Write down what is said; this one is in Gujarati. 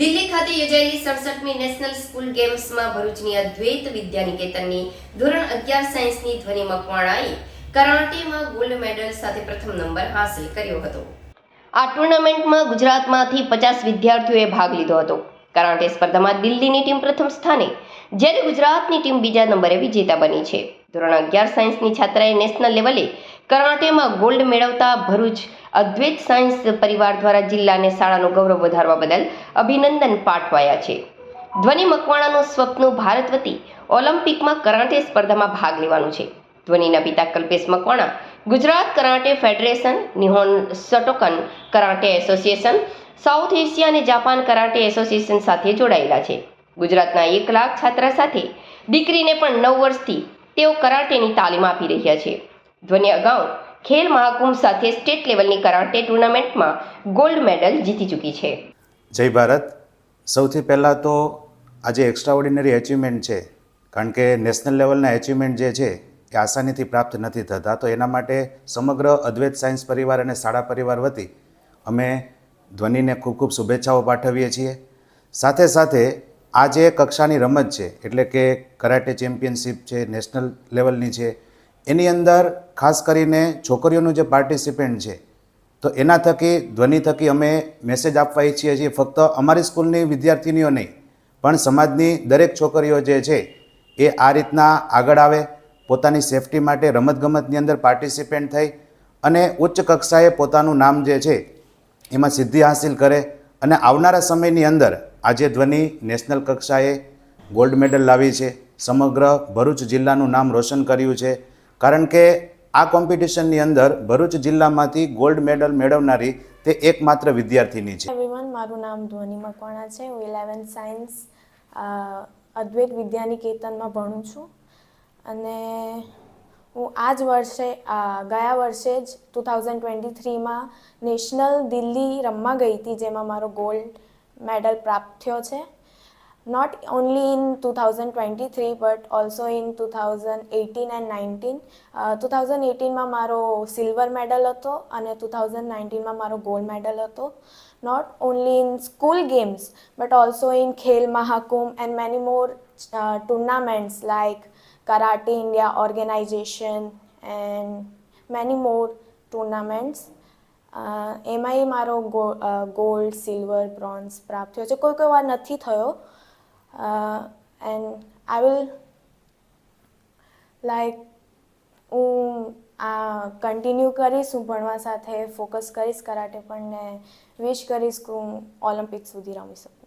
દિલ્હી ખાતે યોજાયેલી સડસઠમી નેશનલ સ્કૂલ ગેમ્સમાં ભરૂચની અદ્વૈત વિદ્યાનિકેતનની ધોરણ અગિયાર સાયન્સની ધ્વનિ મકવાણાએ કરાટેમાં ગોલ્ડ મેડલ સાથે પ્રથમ નંબર હાંસલ કર્યો હતો. આ ટુર્નામેન્ટમાં ગુજરાતમાંથી પચાસ વિદ્યાર્થીઓએ ભાગ લીધો હતો. કરાટે સ્પર્ધામાં દિલ્હીની ટીમ પ્રથમ સ્થાને, જ્યારે ગુજરાતની ટીમ બીજા નંબરે વિજેતા બની છે. ધોરણ અગિયાર સાયન્સની છાત્રાએ નેશનલ લેવલે કરાટેમાં ગોલ્ડ મેળવતા ભરૂચ અદ્વૈત સાયન્સ પરિવાર દ્વારા જિલ્લાને શાળાનું ગૌરવ વધારવા બદલ અભિનંદન પાઠવાયા છે. ધ્વનિ મકવાણાનું સ્વપ્ન ભારત વતી ઓલિમ્પિકમાં કરાટે સ્પર્ધામાં ભાગ લેવાનું છે. ધ્વનિના પિતા Kalpesh Makwana, Gujarat karate federation, Nihon Shotokan karate association, South Asia અને જાપાન કરાટે એસોસિએશન સાથે જોડાયેલા છે. ગુજરાતના એક લાખ છાત્રા સાથે દીકરીને પણ નવ વર્ષથી તેઓ કરાટેની તાલીમ આપી રહ્યા છે. ધ્વનિ અગાઉ ખેલ મહાકુંભ સાથે સ્ટેટ લેવલની કરાટે ટુર્નામેન્ટમાં ગોલ્ડ મેડલ જીતી ચૂકી છે. જય ભારત. સૌથી પહેલાં તો આજે એક્સ્ટ્રા ઓર્ડિનરી એચિવમેન્ટ છે. કારણ કે નેશનલ લેવલના એચિવમેન્ટ જે છે એ આસાનીથી પ્રાપ્ત નથી થતા. તો એના માટે સમગ્ર અદ્વૈત સાયન્સ પરિવાર અને શાળા પરિવાર વતી અમે ધ્વનિને ખૂબ ખૂબ શુભેચ્છાઓ પાઠવીએ છીએ. સાથે સાથે આ જે કક્ષાની રમત છે, એટલે કે કરાટે ચેમ્પિયનશિપ છે, નેશનલ લેવલની છે, એની અંદર ખાસ કરીને છોકરીઓનું જે પાર્ટિસિપેન્ટ છે, તો એના થકી, ધ્વનિ થકી અમે મેસેજ આપવા ઈચ્છીએ છીએ. ફક્ત અમારી સ્કૂલની વિદ્યાર્થીનીઓ નહીં, પણ સમાજની દરેક છોકરીઓ જે છે, એ આ રીતના આગળ આવે, પોતાની સેફટી માટે રમતગમતની અંદર પાર્ટિસિપેન્ટ થઈ અને ઉચ્ચ કક્ષાએ પોતાનું નામ જે છે, એમાં સિદ્ધિ હાંસિલ કરે અને આવનારા સમયની અંદર આજે ધ્વનિ નેશનલ કક્ષાએ ગોલ્ડ મેડલ લાવી છે. સમગ્ર ભરૂચ જિલ્લાનું નામ રોશન કર્યું છે. કારણ કે આ કોમ્પિટિશનની અંદર ભરૂચ જિલ્લામાંથી ગોલ્ડ મેડલ મેળવનારી તે એકમાત્ર વિદ્યાર્થીની છે. એવરીવન મારું નામ ધ્વનિ મકવાણા છે. હું ઇલેવન્થ સાયન્સ અદ્વૈત વિદ્યાનિકેતનમાં ભણું છું. અને હું આ જ વર્ષે ગયા વર્ષે જ ટુ થાઉઝન્ડ ટ્વેન્ટી થ્રીમાં નેશનલ દિલ્હી રમવા ગઈ હતી, જેમાં મારો ગોલ્ડ મેડલ પ્રાપ્ત થયો છે. Not only in two thousand twenty three but also in two thousand eighteen and nineteen two thousand એટીનમાં મારો સિલ્વર મેડલ હતો અને ટુ થાઉઝન્ડ નાઇન્ટીનમાં મારો ગોલ્ડ મેડલ હતો. Not only in school games but also in Khel Mahakumbh and many more tournaments like karate India organisation and many more tournaments એમાંય મારો ગોલ્ડ સિલ્વર બ્રોન્ઝ પ્રાપ્ત થયો છે. કોઈ કોઈ વાર નથી થયો. એન્ડ આઈ વિલ લાઈક હું આ કન્ટિન્યુ કરીશ, હું ભણવા સાથે ફોકસ કરીશ, કરાટે પણ ને વિશ કરીશ કે હું ઓલિમ્પિક સુધી રમી શકું.